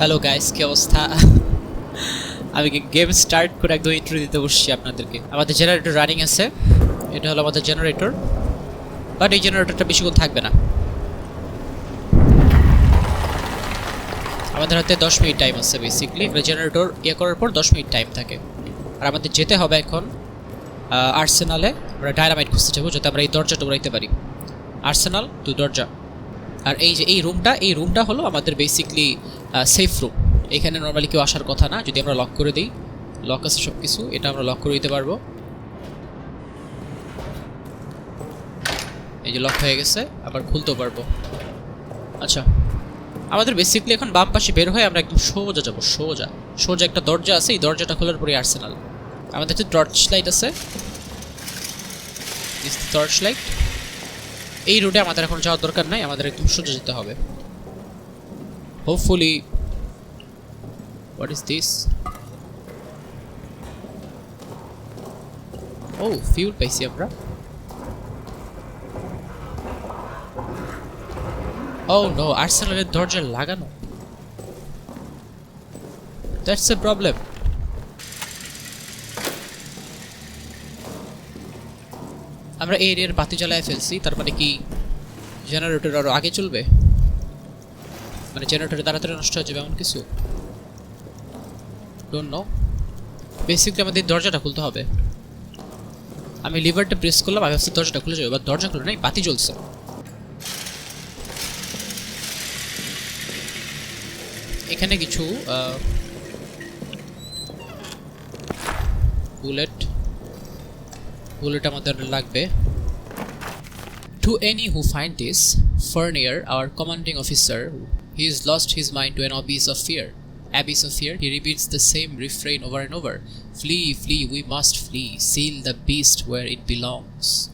Hello guys কি অবস্থা? আমি গেম স্টার্ট করে একদম ইন্ট্রো দিতে বসছি আপনাদেরকে। আমাদের জেনারেটর রানিং আছে। এটা হলো আমাদের জেনারেটর বাট এই জেনারেটরটা বেশিক্ষণ থাকবে না। আমাদের হাতে দশ মিনিট টাইম আছে বেসিকলি জেনারেটর ইয়ে করার পর দশ মিনিট টাইম থাকে। আর আমাদের যেতে হবে এখন আর্সেনালে আমরা ডায়নামাইট খুঁজতে যাব যাতে আমরা এই দরজাটা উড়াইতে পারি। আর্সেনাল টু দরজা। আর এই যে, এই রুমটা এই রুমটা হলো আমাদের বেসিকলি সেফ রুম এখানে নর্মালি কেউ আসার কথা না, যদি আমরা লক করে দিই লক আছে সব কিছু এটা আমরা লক করে দিতে পারব। এই যে লক হয়ে গেছে, আবার খুলতেও পারব। আচ্ছা আমাদের বেসিকলি এখন বাম পাশে বের হয়ে আমরা একদম সোজা যাব, সোজা। সোজা একটা দরজা আছে, এই দরজাটা খোলার পরে আর্সেনাল আমাদের একটা টর্চ লাইট আছে টর্চ লাইট এই রুটে আমাদের এখন যাওয়ার দরকার নাই, আমাদের একদম সোজা যেতে হবে। Hopefully what is this oh fuel পাইছি আমরা ও নো আর্সেনালের দরজা লাগানো। দ্যাটস এ প্রবলেম আমরা এই এরিয়ার বাতি জ্বালায় ফেলছি, তার মানে কি জেনারেটর আরও আগে চলবে? মানে জেনারেটরে তাড়াতাড়ি নষ্ট হয়ে যাবে এমন কিছু? ডোন্ট নো বেসিকলি আমাদের দরজাটা খুলতে হবে। আমি লিভারটা প্রেস করলাম আমি ভাবছি দরজাটা খুলে যাবে এবার দরজা খুলে নাই বাতি জ্বলছে। এখানে কিছু বুলেট বুলেট আমাদের লাগবে। To any who find this, Furnier, our commanding officer, he has lost his mind to an abyss of fear. Abyss of fear, he repeats the same refrain over and over. Flee, flee, we must flee. Seal the beast where it belongs.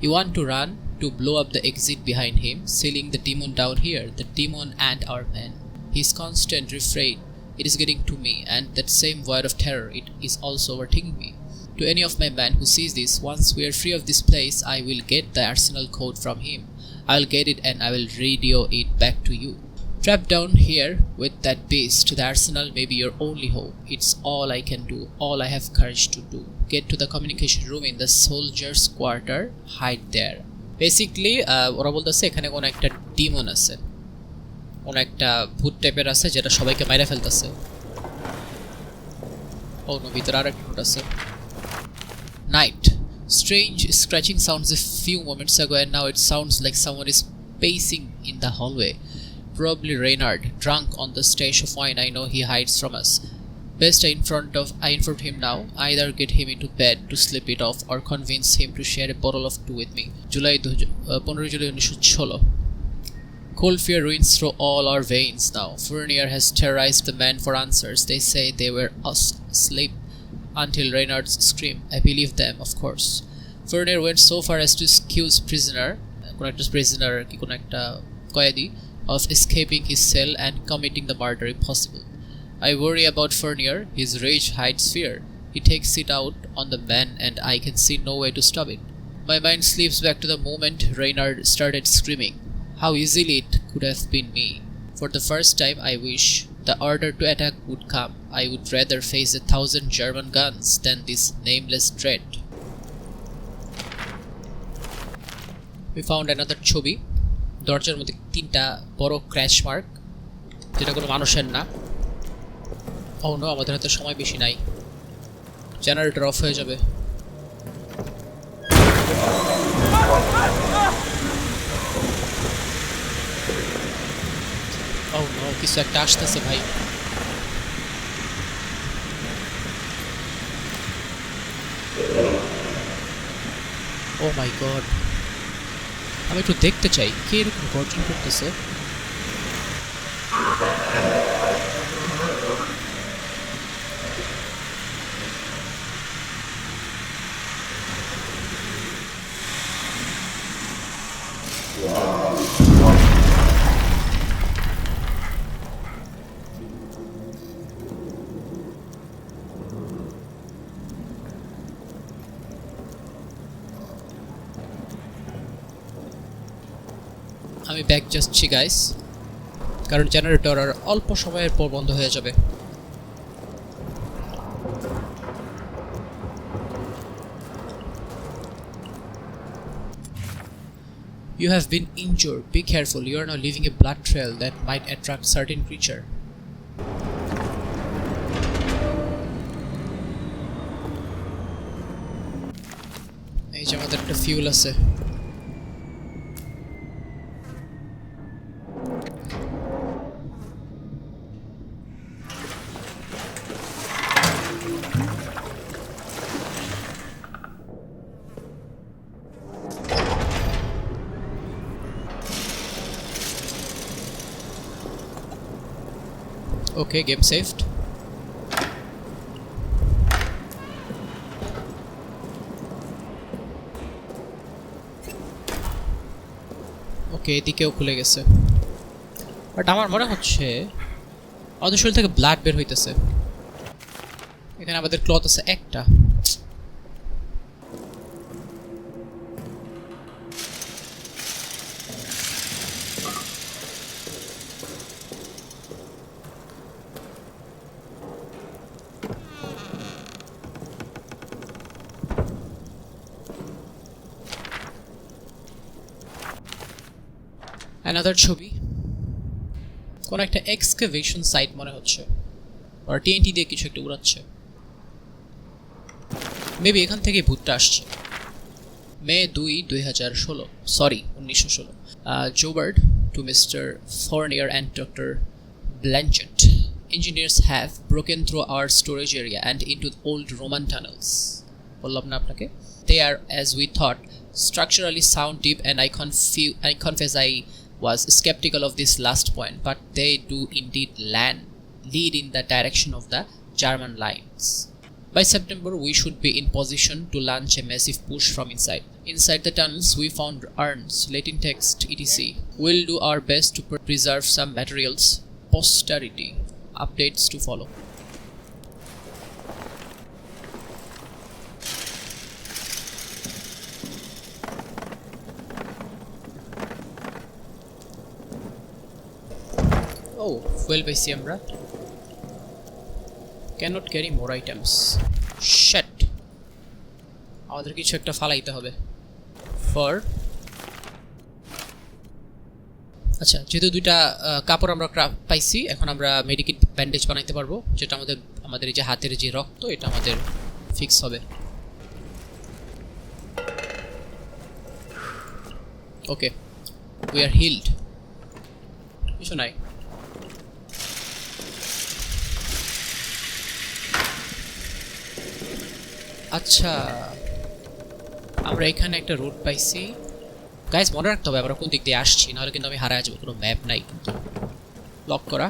You want to run, to blow up the exit behind him, sealing the demon down here, the demon and our men. His constant refrain, it is getting to me, and that same word of terror, it is also overtaking me. To any of my men who sees this, once we are free of this place, I will get the arsenal code from him. I will get it and I will radio it back to you. Trapped down here with that beast, the arsenal may be your only hope. It's all I can do, all I have courage to do. Get to the communication room in the soldiers' quarter, hide there. Basically ওরা বলতেছে এখানে কোনো একটা Demon আছে কোনো একটা ভূত টাইপের আছে যেটা সবাইকে মাইরা ফেলতেছে ও নো ভিতরে আর একটা আছে Night. Strange scratching sounds a few moments ago, and now it sounds like someone is pacing in the hallway. Probably Reynard, drunk on the stash of wine I know he hides from us. Best I in front of I informed him now. Either get him into bed to sleep it off, or convince him to share a bottle of two with me. July পনেরো জুলাই উনিশশো ষোলো Cold fear runs through all our veins now. Fournier has terrorized the men for answers. They say they were as- asleep until Reynard's scream. I believe them, of course. Fournier went so far as to accuse prisoner, কোনো একটা prisoner কি কোনো একটা কয়েদি, of escaping his cell and committing the murder impossible. I worry about Fournier. His rage hides fear. He takes it out on the men, and I can see no way to stop it. My mind slips back to the moment Reynard started screaming. How easily it could have been me. For the first time, I wish the order to attack would come. I would rather face a thousand German guns than this nameless dread. We found another ছবি দরজার মধ্যে তিনটা বড় crash mark যেটা কোনো মানুষের না। ও no আমাদের হাতে সময় বেশি নাই। জেনারেটর অফ হয়ে যাবে। নো কিছু একটা আসতেছে ভাই। ও মাই গড আমি একটু দেখতে চাই কে এরকম গর্জন করতেছে? আমি ব্যাক যাচ্ছি গাইস কারণ জেনারেটর আর অল্প সময়ের পর বন্ধ হয়ে যাবে You have been injured. Be careful. You are now leaving a blood trail that might attract certain creature. এই যে আমাদের একটা ফিউল আছে Okay, game saved. ওকে এদিকেও খুলে গেছে। বাট আমার মনে হচ্ছে আমাদের শরীর থেকে ব্লাড বের হইতেছে। এখানে আমাদের ক্লথ আছে একটা। অ্যানাদার ছবি কোন একটা এক্সকাভেশন সাইট মনে হচ্ছে আর টিএনটি দিয়ে কিছু একটা উড়াচ্ছে মেবি এখান থেকে ভূতটা আসছে মে দুই দুই হাজার ষোলো সরি উনিশশো ষোলো জোবার্ড to mister Fournier and doctor Blanchet engineers have broken through our storage area and into old Roman tunnels. বললাম না আপনাকে they are as we thought structurally sound deep and I, confu- I confess I was skeptical of this last point but they do indeed land lead in the direction of the German lines. By September, we should be in position to launch a massive push from inside. Inside the tunnels, we found urns, Latin text, etc. We'll do our best to preserve some materials. Posterity. Updates to follow. Oh, fuel পাইছি আমরা cannot carry more items. Shit. আমাদের কিছু একটা ফালাইতে হবে। For আচ্ছা যেহেতু দুইটা কাপড় আমরা পাইছি এখন আমরা মেডিকেট ব্যান্ডেজ বানাইতে পারব যেটা আমাদের আমাদের এই যে হাতের যে রক্ত এটা আমাদের ফিক্স হবে। ওকে উই আর হিল্ড কিছু নাই। আচ্ছা আমরা এখানে একটা রোড পাইছি। গাইজ মনে রাখতে হবে, আমরা কোন দিক দিয়ে আসছি, নাহলে কিন্তু আমি হারায় যাব, কোনো ম্যাপ নাই কিন্তু। লক করা।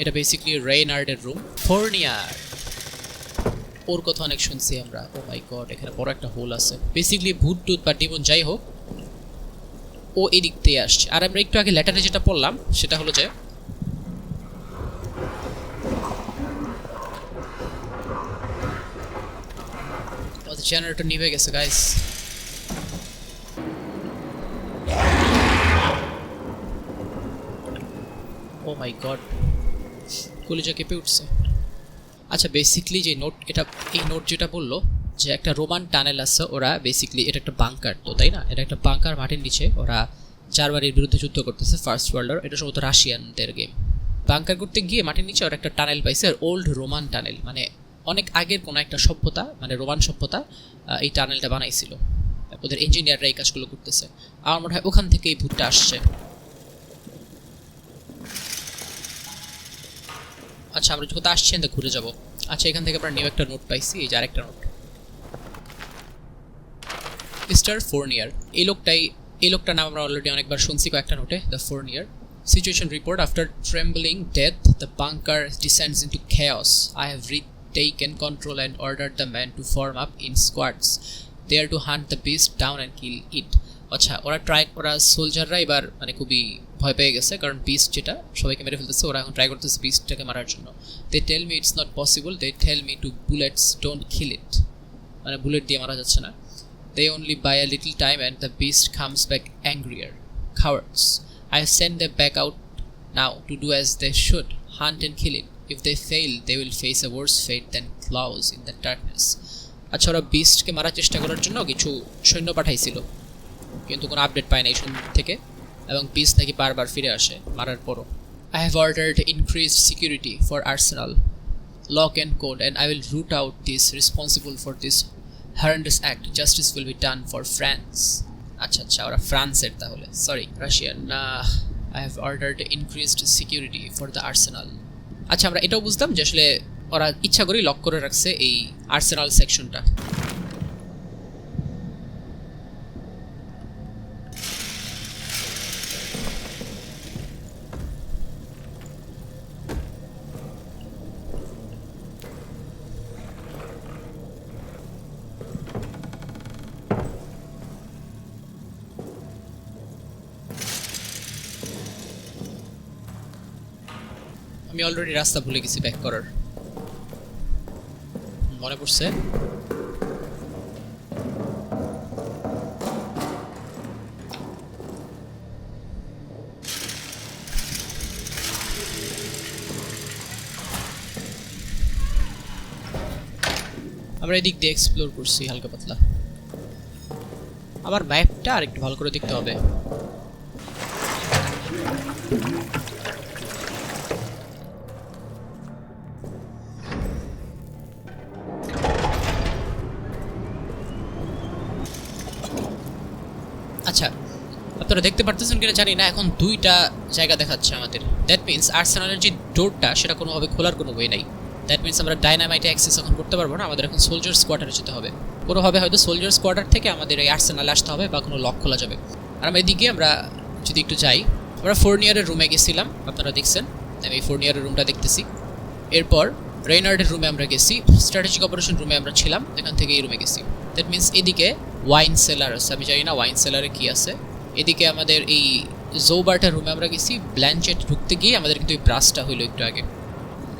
এটা বেসিক্যালি রেইনার্ডের রুম ফোর্নিয়ার ওর কথা অনেক শুনছি আমরা। ও মাই গড এখানে বড় একটা হোল আছে। বেসিক্যালি ভূত, টুত বা ডিমন যাই হোক, ও এদিক দিয়ে আসছে। আর আমরা একটু আগে লেটারে যেটা পড়লাম, সেটা হলো যে আমাদের জেনারেটর নিভে গেছে গাইস ও মাই গড কলিজা কেঁপে উঠছে। আচ্ছা বেসিকলি যে নোট এটা, এই নোট যেটা বলল, যে একটা রোমান টানেল আছে, ওরা বেসিকলি এটা একটা বাংকার তো তাই না? এটা একটা বাংকার মাটির নিচে, ওরা জার্মানির বিরুদ্ধে যুদ্ধ করতেছে ফার্স্ট ওয়ার্ল্ড এটা সম্ভবত রাশিয়ানদের গেম বাংকার করতে গিয়ে মাটির নিচে ওরা একটা টানেল পাইছে, আর ওল্ড রোমান টানেল মানে অনেক আগের কোনো একটা সভ্যতা মানে রোমান সভ্যতা এই টানেলটা বানাইছিল। ওদের ইঞ্জিনিয়াররা এই কাজগুলো করতেছে। আমার মনে হয় ওখান থেকে এই ভূতটা আসছে। আচ্ছা আমরা কোথাও আসছি তো ঘুরে যাব। আচ্ছা এখান থেকে আমরা নিউ একটা নোট পাইছি, এই যে আরেকটা নোট মিস্টার ফোর্নিয়ার এই লোকটাই, এই লোকটার নাম আমরা অলরেডি অনেকবার শুনছি কয়েকটা নোটে the Fournier situation report after trembling death the bunker descends into chaos. I have they can control and order the men to form up in squads. There to hunt the beast down and kill it. আচ্ছা ওরা try ওরা সোলজাররা এবার মানে খুবই ভয় পেয়ে গেছে, কারণ বিস্ট যেটা, সবাইকে মেরে ফেলতেছে, ওরা এখন ট্রাই করতেছে বিস্টটাকে মারার জন্য। They tell me it's not possible they tell me two bullets don't kill it মানে বুলেট দিয়ে মারা যাচ্ছে না। They only buy a little time and the beast comes back angrier cowards I send the pack out now to do as they should hunt and kill it If they fail, they will face a worse fate than clouds in the darkness. আচ্ছা ওরা বিস্টকে মারার চেষ্টা করার জন্য কিছু সৈন্য পাঠাইছিল কিন্তু কোনো আপডেট পায় না এই সৈন্য থেকে এবং পিস নাকি বারবার ফিরে আসে মারার পরও I have ordered increased security for arsenal lock and code and I will root out these responsible for this horrendous act. Justice will be done for France. আচ্ছা আচ্ছা ওরা ফ্রান্সের তাহলে sorry Russian I have ordered increased security for the arsenal আচ্ছা আমরা এটাও বুঝতাম যে আসলে ওরা ইচ্ছা করেই লক করে রাখছে এই আর্সেনাল সেকশনটা অলরেডি রাস্তা ভুলে গেছি ব্যাক করার। মনে পড়ছে? আমরা এদিক দিয়ে এক্সপ্লোর করছি, হালকা পাতলা। আমার ম্যাপটা আর একটু ভালো করে দেখতে হবে। আপনারা দেখতে পারতেছেন কিনা জানি না, এখন দুইটা জায়গা দেখাচ্ছে আমাদের। দ্যাট মিন্স আর্সেনালের যে ডোরটা সেটা কোনোভাবে খোলার কোনো ওয়ে নাই। দ্যাট মিন্স আমরা ডাইনামাইটে অ্যাক্সেস এখন করতে পারব না, আমাদের এখন সোলজার্স কোয়ার্টারে যেতে হবে। কোনোভাবে হয়তো সোলজার্স কোয়ার্টার থেকে আমাদের এই আর্সেনাল আসতে হবে বা কোনো লক খোলা যাবে। আর আমরা এদিকে আমরা যদি একটু যাই, আমরা ফোর্নিয়ারের রুমে গেছিলাম, আপনারা দেখছেন, আমি এই ফোর্নিয়ারের রুমটা দেখতেছি। এরপর রেইনার্ডের রুমে আমরা গেছি স্ট্র্যাটেজিক অপারেশন রুমে আমরা ছিলাম, এখান থেকে এই রুমে গেছি। দ্যাট মিন্স এদিকে ওয়াইন সেলার আছে, আমি জানি না ওয়াইন সেলারে কী আছে। এদিকে আমাদের এই জোবার্টার রুমে আমরা গেছি ব্ল্যাঞ্চেট ঢুকতে গিয়ে আমাদের কিন্তু এই ব্রাস্টটা হইল একটু আগে।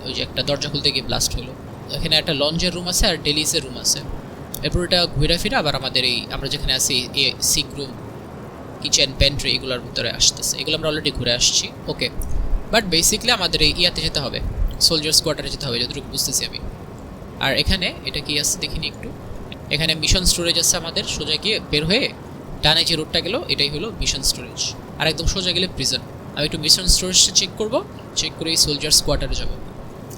ওই যে একটা দরজা খুলতে গিয়ে ব্লাস্ট হলো এখানে একটা লঞ্চের রুম আছে আর ডেলিসের রুম আছে। এরপর এটা ঘুরে ফিরে আবার আমাদের এই, আমরা যেখানে আছি a sick room kitchen pantry এগুলোর ভিতরে আসতেছে। এগুলো আমরা অলরেডি ঘুরে আসছি। ওকে বাট বেসিকলি আমাদের এই ইয়াতে যেতে হবে। সোলজার্স কোয়ার্টারে যেতে হবে, যতটুকু বুঝতেছি আমি। আর এখানে, এটা কি আছে, দেখিনি একটু। এখানে মিশন স্টোরেজ আছে আমাদের। সোজা গিয়ে বের হয়ে ডানে যে রোডটা গেল, এটাই হলো মিশন স্টোরেজ আর একদম সোজা গেলে প্রিজন আমি একটু মিশন স্টোরেজটা চেক করব চেক করে এই সোলজার্স কোয়ার্টারে যাব।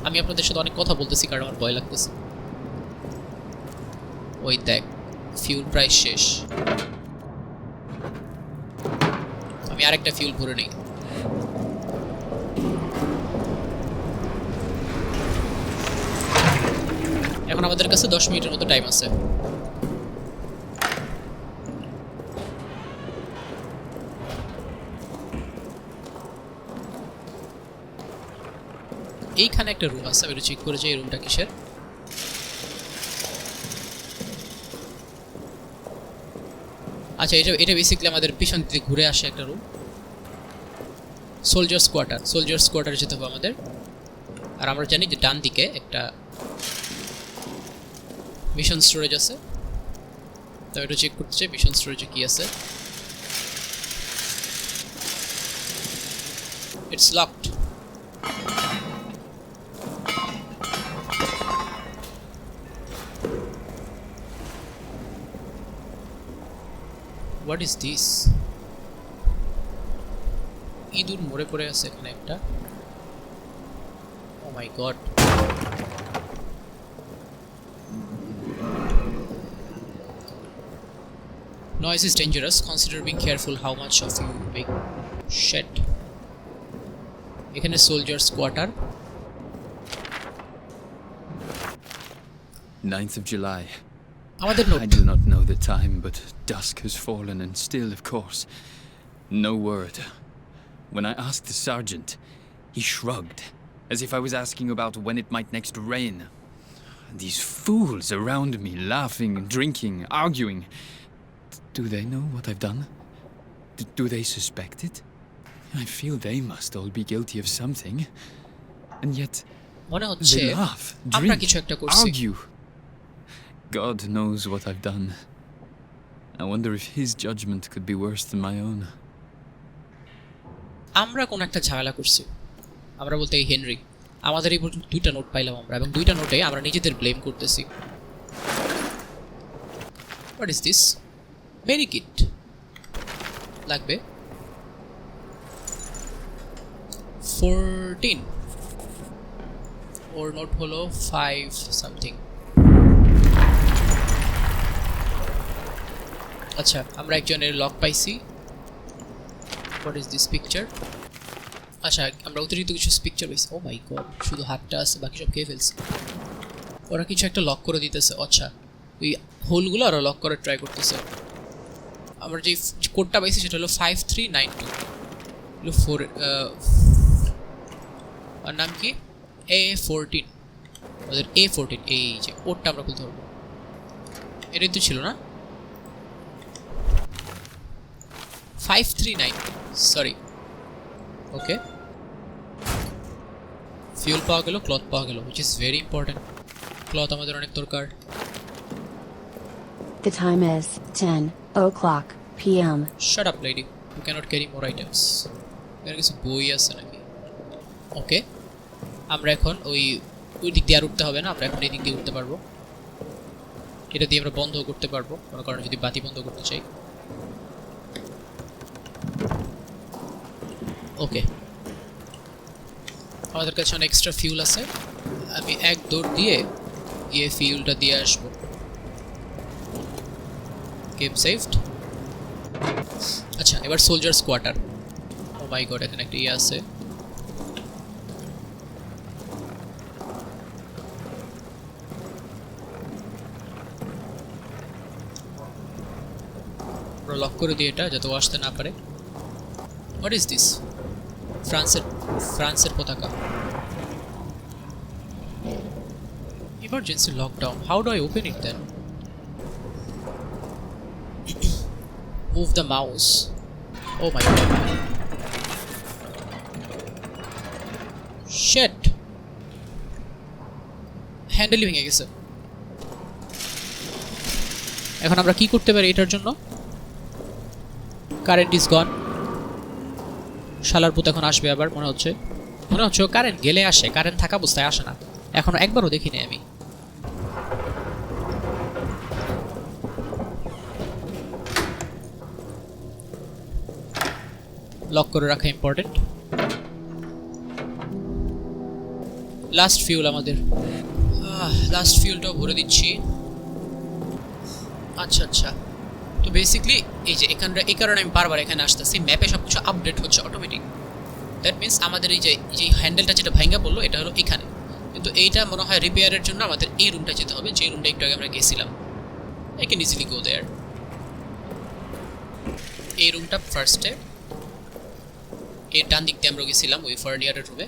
আমি আপনাদের সাথে অনেক কথা বলতেছি, কারণ আমার ভয় লাগতেছে। ওই দেখ ফিউল প্রায় শেষ। আমি আরেকটা ফিউল ভরে নিই। এখন আমাদের কাছে দশ মিনিটের মতো টাইম আছে। এইখানে একটা রুম আছে, আমি চেক করে যাই রুমটা কিসের। আচ্ছা এটা এটা বেসিক্যালি আমাদের পিছন দিকে ঘুরে আসে একটা রুম সোলজার্স কোয়ার্টার সোলজার্স কোয়ার্টারে যেতে হবে আমাদের। আর আমরা জানি যে ডান দিকে একটা মিশন স্টোরেজ আছে। তো এটা চেক করতে চাই মিশন স্টোরেজে কি আছে। It's locked what is this ইঁদুর মরে পড়ে আছে এখানে একটা ও my god Noise is dangerous. Consider being careful how much of you make shit. এখানে soldiers quarter 9th of July. আমাদের I not do not know the time, but dusk has fallen, and still, of course, no word. When I asked the sergeant, he shrugged, as if I was asking about when it might next rain. These fools around me, laughing, drinking, arguing. Do they know what I've done? D- do they suspect it? I feel they must all be guilty of something. And yet, মনে হচ্ছে they laugh, আমরা drink, কিছু একটা করছি argue. God knows what I've done. I wonder if his judgment could be worse than my own. আমরা কোন একটা ঝামেলা করছি। আমরা বলতে এই হেনরি, আমাদের এই পর্যন্ত দুইটা নোট পাইলাম আমরা এবং দুইটা নোটে আমরা নিজেদের ব্লেম করতেছি। What is this very kit লাগবে। ফোরটিন ওর নোট হলো ফাইভ সামথিং আচ্ছা আমরা একজনের লক পাইছি। হোয়াট ইজ দিস পিকচার আচ্ছা আমরা অতিরিক্ত কিছু পিকচার পাইছি। ও মাই গড শুধু হাতটা আছে, বাকি সব খেয়ে ফেলছে। ওরা কিছু একটা লক করে দিতেছে। আচ্ছা ওই হোলগুলো ওরা লক করার ট্রাই করতেছে। আমরা যে কোডটা পাইছি, সেটা হলো ফাইভ থ্রি নাইন টু হলো ফোর আর নাম কি? এ ফোরটিন ওদের এ ফোরটিন এই যে কোডটা আমরা খুলতে পারব। এটাই তো ছিল না? Five three nine sorry okay fuel পাওয়া গেল ক্লথ পাওয়া গেল which is very important cloth আমাদের অনেক দরকার The time is 10 o'clock p.m. Shut up lady you can't carry more items এখানে কিছু বই আছে নাকি ওকে আমরা এখন ওই ওই দিক দিয়ে আর উঠতে হবে না আমরা এখন এই দিক দিয়ে উঠতে পারব এটা দিয়ে আমরা বন্ধ করতে পারব কোনো কারণে যদি বাতি বন্ধ করতে চাই ওকে আমাদের কাছে অনেক এক্সট্রা ফিউল আছে। আমি এক দৌড় দিয়ে গিয়ে ফিউলটা দিয়ে আসব। গেম সেভড আচ্ছা এবার soldiers quarter oh my god এখানে একটা ইয়ে আছে। লক করে দিই এটা, যাতে আসতে না পারে। হোয়াট ইজ দিস ফ্রান্সের ফ্রান্সের পতাকা emergency lockdown how do I open it then the mouse. Oh my god. Shit. হ্যান্ডেলই ভেঙে গেছে এখন আমরা কি করতে পারি এটার জন্য কারেন্ট ইজ গন শালার পুত এখন আসবে আবার, মনে হচ্ছে। মনে হচ্ছে কারেন্ট গেলে আসে, কারেন্ট থাকা অবস্থায় আসে না। এখনও একবারও দেখিনি আমি। লক করে রাখা ইম্পর্টেন্ট লাস্ট ফিউল আমাদের। লাস্ট ফিউলটাও ভরে দিচ্ছি। আচ্ছা আচ্ছা। তো বেসিকলি এই যে এখানটা, এই কারণে আমি বারবার এখানে আসতেছি ম্যাপে সব কিছু আপডেট হচ্ছে অটোমেটিক দ্যাট মিন্স আমাদের এই যে যে হ্যান্ডেলটা যেটা ভাঙ্গা বলল, এটা হলো এখানে। কিন্তু এইটা মনে হয় রিপেয়ারের জন্য আমাদের এই রুমটা যেতে হবে, যে রুমটা একটু আগে আমরা গেছিলাম। I can easily go there এই রুমটা ফার্স্টে এর ডান দিক দিয়ে আমরা গেছিলাম, ওই ফার্নিয়ারের রুমে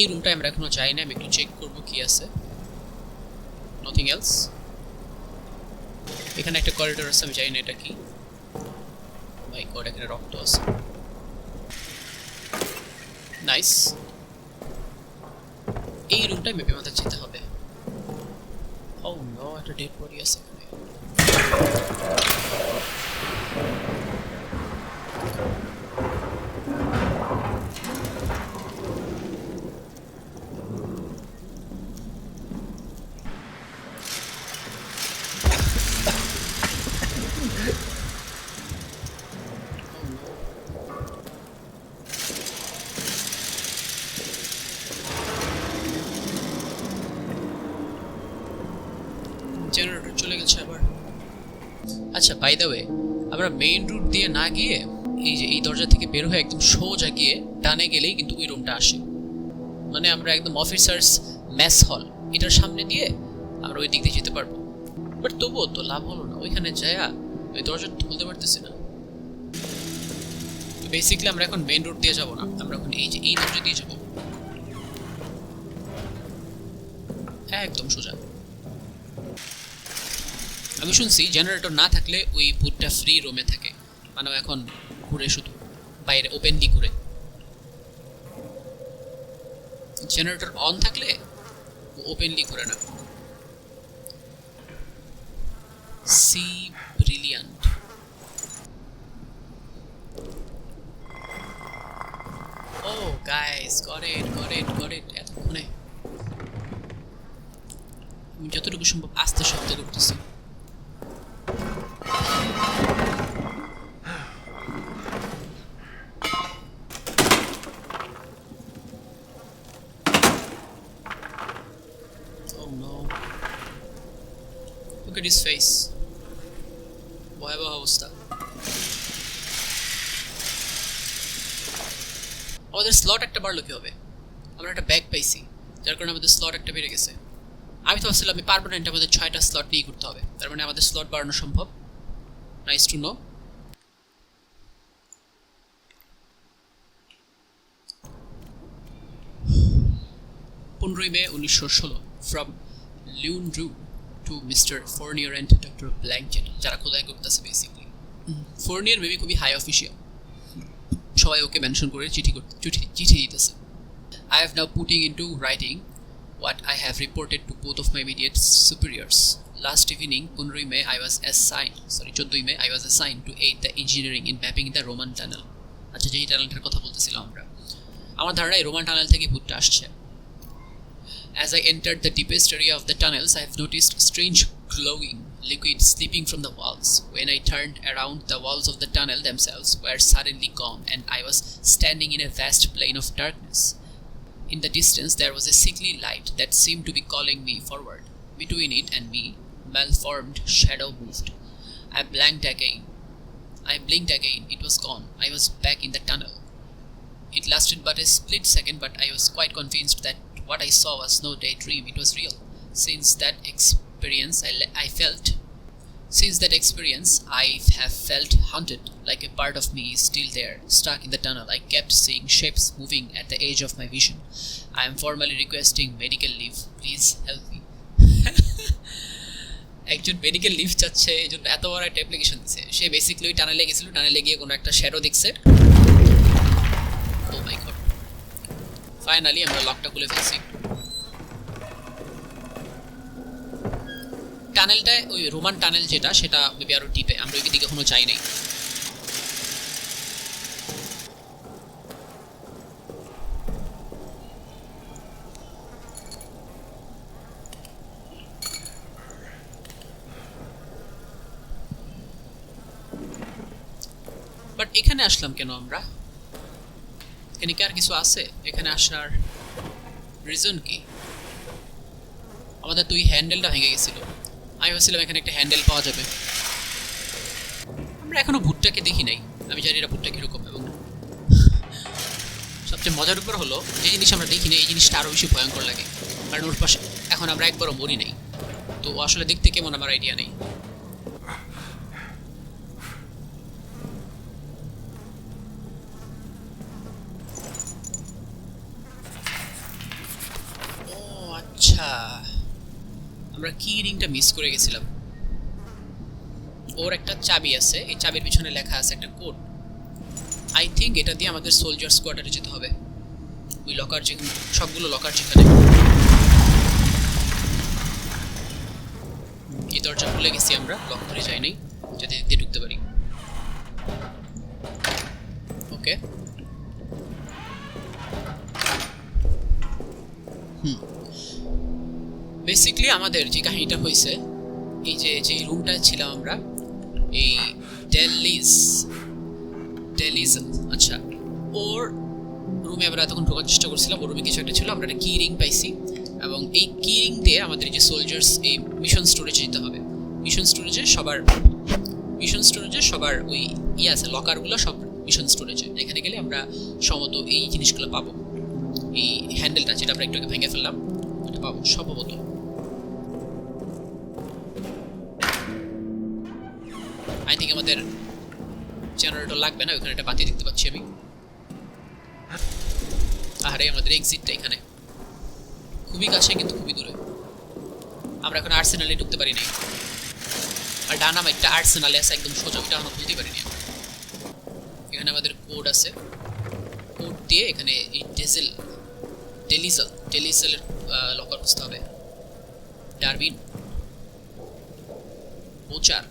এই রুমটা আমরা এখনও যাই না আমি একটু চেক করব কি আছে। নথিং এলস এখানে একটা করিডোর আছে, আমি জানি না এটা কি। ভাই, গড, এখানে রক্ত আছে। নাইস এই রুমটাই মেপে মাথা যেতে হবে। ও নো একটা ডেড বডি আছে এখানে জেনারেটর চলে গেছে আবার আচ্ছা বাই দ্য ওয়ে আমরা মেইন রুট দিয়ে না গিয়ে এই যে এই দরজা থেকে বের হয়ে একদম সোজা গিয়ে ডানে গেলেই কিন্তু ওই রুমটা আসে। মানে আমরা একদম অফিসার্স মেস হল এটার সামনে দিয়ে আমরা ওই দিক দিয়ে যেতে পারব। বাট তবুও তো লাভ হলো না, ওইখানে যায়া ওই দরজা খুলতে পারতেছি না। বেসিক্যালি আমরা এখন মেইন রুট দিয়ে যাব না, আমরা এখন এই যে এই দরজা দিয়ে যাব। একদম সোজা। আমি শুনছি জেনারেটর না থাকলে ওই ভূতটা ফ্রি রুমে থাকে। মানে এখন ঘুরে শুধু, বাইরে ওপেনলি ঘুরে জেনারেটর অন থাকলে ওপেনলি ঘুরে না। See brilliant oh guys got it got it got it এতক্ষণে। আমি যতটুকু সম্ভব আস্তে শব্দ করতেছি Oh no. His face. ভয়াবহ অবস্থা। আমাদের স্লট একটা বাড়লো কি হবে আমরা একটা ব্যাগ পাইছি, যার কারণে আমাদের স্লট একটা বেড়ে গেছে। আমি তো ভাবছিলাম, আমি এটা আমাদের ছয়টা স্লট নিয়ে করতে হবে। তার মানে আমাদের স্লট বাড়ানো সম্ভব। নাইস টু নো পনেরোই মে উনিশশো ষোলো ফ্রম লিউন রু to mister Fournier and doctor Blanchet যারা খোদায় করতেছে বেসিকলি ফোর্নিয়ার মেবি খুবই হাই অফিসিয়াল সবাই ওকে মেনশন করে চিঠি করতে চিঠি চিঠি দিতেছে। I have now putting into writing what I have reported to both of my immediate superiors last evening পনেরোই May I was assigned sorry চোদ্দই May I was assigned to aid the engineering in mapping the Roman tunnel আচ্ছা যেই টানেলটার কথা বলতেছিলাম আমরা। আমার ধারণা এই রোমান টানেল থেকে ভূতটা আসছে। As I entered the deepest area of the tunnels, I have noticed strange glowing liquid slipping from the walls. When I turned around, the walls of the tunnel themselves were suddenly gone, and I was standing in a vast plain of darkness. In the distance, there was a sickly light that seemed to be calling me forward. Between it and me, malformed shadow moved. I blinked again. I blinked again. It was gone. I was back in the tunnel. It lasted but a split second, but I was quite convinced that what I saw was no daydream, it was real. Since that experience, I, le- I felt. Since that experience, I have felt haunted, like a part of me is still there, stuck in the tunnel. I kept seeing shapes moving at the edge of my vision. I am formally requesting medical leave. Please help me. একজন medical leave চাচ্ছে এই জন্য এত বড় একটা application দিচ্ছে সে basically ওই টানেলে গেছিল টানেলে গিয়ে কোনো একটা শ্যাডো দেখছে ও মাই গড ফাইনালি আমরা লকটা খুলে ফেলছি টানেলটায় ওই রোমান টানেল যেটা, সেটা মেবি আরও ডিপে আমরা ওই দিকে এখনও যাই নাই। বাট এখানে আসলাম কেন আমরা? এখানে কি আর কিছু আছে? এখানে আসার রিজন কি? আমাদের তো ওই হ্যান্ডেলটা ভেঙে গেছিল। আমি ভাবছিলাম এখানে একটা হ্যান্ডেল পাওয়া যাবে। আমরা এখনও ভুট্টাকে দেখি নাই। আমি জানি এটা ভুট্টা কীরকম এবং সবচেয়ে মজার উপর হলো, যে জিনিস আমরা দেখি না এই জিনিসটা আরও বেশি ভয়ঙ্কর লাগে। কারণ ওর পাশে এখন আমরা একবারও মরি নাই। তো আসলে দেখতে কেমন আমার আইডিয়া নেই ও আচ্ছা আমরা কি রিংটা মিস করে গেছিলাম? ওর একটা চাবি আছে, এই চাবির পিছনে লেখা আছে একটা কোড আই থিঙ্ক এটা দিয়ে আমাদের সোলজার্স কোয়ার্টারে যেতে হবে। ওই লকার যেখানে সবগুলো লকার যেখানে। এই দরজা খুলে গেছি আমরা লক করে যাই নাই, যাতে দিয়ে ঢুকতে পারি। ওকে বেসিকলি আমাদের যে কাহিনীটা হয়েছে, এই যে যে রুমটায় ছিলাম আমরা, এই ডেলিস ডেলিজ আচ্ছা ওর রুমে আমরা তখন ঢোকার চেষ্টা করছিলাম, ওর রুমে কিছু একটা ছিল, আমরা একটা কি রিং পাইছি এবং এই কি রিং দিয়ে আমাদের যে সোলজার্স এই মিশন স্টোরেজে যেতে হবে। মিশন স্টোরেজে সবার মিশন স্টোরেজে সবার ওই ইয়ে আছে লকারগুলো সব মিশন স্টোরেজে এখানে গেলে আমরা সম্ভবত এই জিনিসগুলো পাবো। এই হ্যান্ডেলটা যেটা আমরা একটু ভেঙে ফেললাম পাবো সম্ভবত। আই থিঙ্ক আমাদের জেনারেটর লাগবে না, ওখানে একটা বাতি দেখতে পাচ্ছি আমি। আরে, আমাদের এক্সিটটা এখানে। খুবই কাছে, কিন্তু খুবই দূরে। আমরা এখন আর্সেনালে ঢুকতে পারি নাই। আর ডানাম একটা আর্সেনালে আছে, একদম সোজা, ওইটা আমরা খুলতে পারিনি। এখানে আমাদের কোড আছে। কোড দিয়ে এখানে এই ডেজেল ডেলিজেল ডেলিজেলের লকার খুঁজতে হবে। ডারবিন বোচার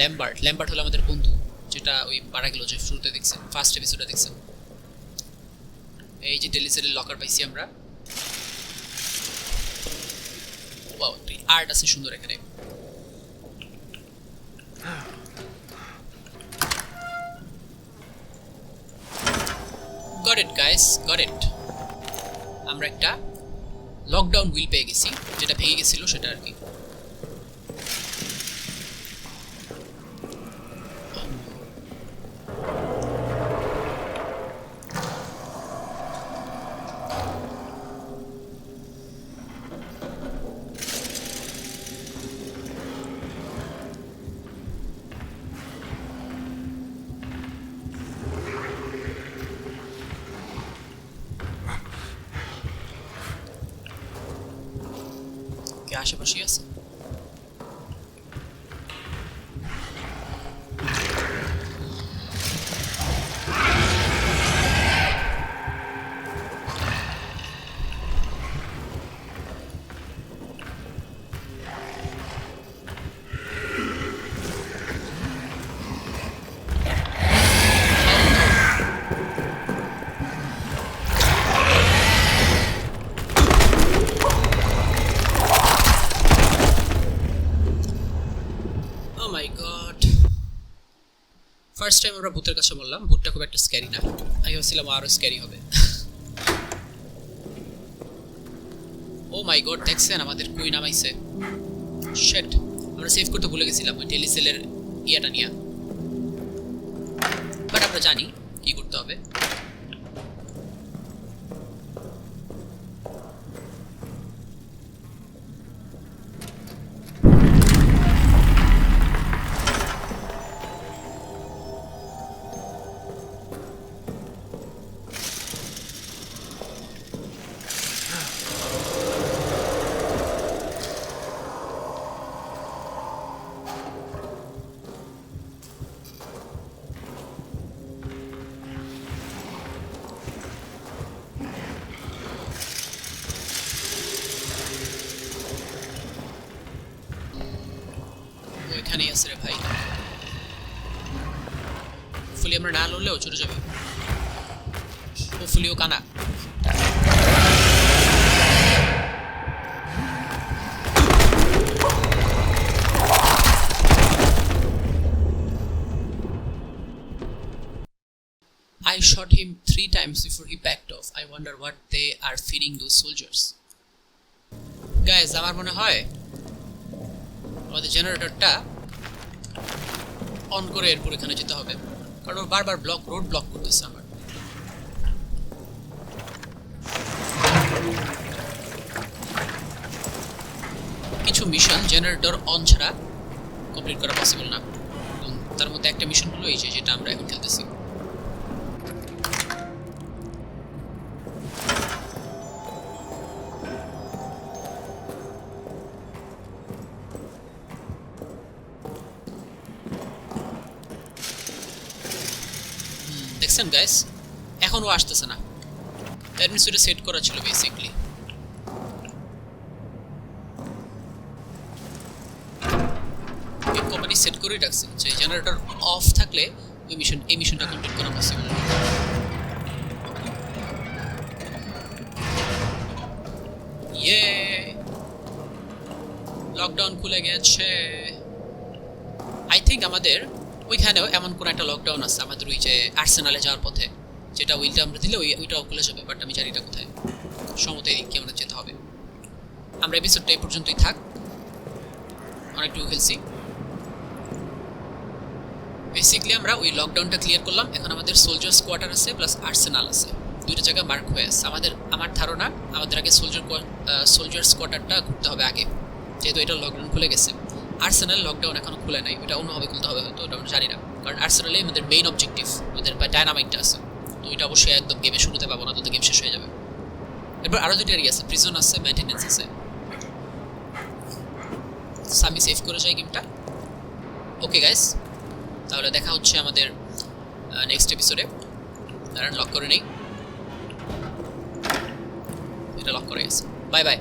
ল্যাম্বার্ট ল্যাম্বার্ট হলো আমাদের বন্ধু, যেটা ওই মারা গেল, যে শুরুতে দেখছেন ফার্স্ট এপিসোডে দেখছেন। এই যে ডেলিসেলের লকার পাইছি আমরা। আর্ট আছে সুন্দর এখানে। Got it guys got it আমরা একটা লকডাউন হুইল পেয়ে গেছি, যেটা ভেঙে গেছিল সেটা আর কি। ফার্স্ট টাইম আমরা ভূতের কাছে বললাম ভূতটা খুব একটা স্ক্যারি না। আমি ভাবছিলাম আরও স্ক্যারি হবে। ও মাই গড দেখছেন? আমাদের কুই নামাইছে। শেট আমরা সেভ করতে ভুলে গেছিলাম ওই টেলিসেলের ইয়াটা নিয়ে। বাট আমরা জানি কি করতে হবে। আমরা না লড়লেও চলে যাবে ফুলিও কানা I shot him three times before he backed off. I wonder what they are feeding those soldiers. Guys, আমার মনে হয় আমাদের জেনারেটরটা অন করে এরপর এখানে যেতে হবে কারণ বারবার ব্লক রোড ব্লক করতেছে আমার কিছু মিশন জেনারেটর অন ছাড়া কমপ্লিট করা পসিবল না। তার মধ্যে একটা মিশন হলো এই যে, যেটা আমরা এখন খেলতেছি। দেখছেন গাইস এখনও আসতেছে না। দ্যাট ওটা সেট করা ছিল বেসিকলি কোম্পানি সেট করেই রাখছে যে জেনারেটর অফ থাকলে ওই মিশন এই মিশনটা কমপ্লিট করা পসিবল ইয়ে লকডাউন খুলে গেছে। আই থিঙ্ক আমাদের ওইখানেও এমন কোনো একটা লকডাউন আছে আমাদের ওই যে আর্সেনালে যাওয়ার পথে, যেটা উইলটা আমরা দিলে ওই ওইটাও খুলে যাবে বাট আমি জানি না কোথায়। সমতে এদিকে আমাদের যেতে হবে। আমরা এপিসোডটা এই পর্যন্তই থাক। অনেক অনেকটুকু খেলছি বেসিকলি আমরা ওই লকডাউনটা ক্লিয়ার করলাম। এখন আমাদের সোলজার্স কোয়ার্টার আছে প্লাস আর্সেনাল আছে। দুইটা জায়গা মার্ক হয়ে আছে। আমাদের, আমার ধারণা, আমাদের আগে সোলজার সোলজার্স কোয়ার্টারটা ঘুরতে হবে আগে। যেহেতু এটা লকডাউন খুলে গেছে। আর্সেনাল লকডাউন এখনও খুলে নাই ওটা অন্যভাবে খুলতে হবে হয়তো ওটা আমরা জানি না। কারণ আর্সেনালে আমাদের মেইন অবজেক্টিভ বা ডায়নামাইটটা আছে। তো ওইটা অবশ্যই একদম গেমে শুরুতে পাবো, না তো গেম শেষ হয়ে যাবে। এরপর আরও দুটো আছে প্রিজন আছে মেনটেনেন্স আছে। সামি সেভ করে যায় গেমটা ওকে গাইস তাহলে দেখা হচ্ছে আমাদের নেক্সট এপিসোডে কারণ লক করে নেই। এটা লক করে গেছে। Bye bye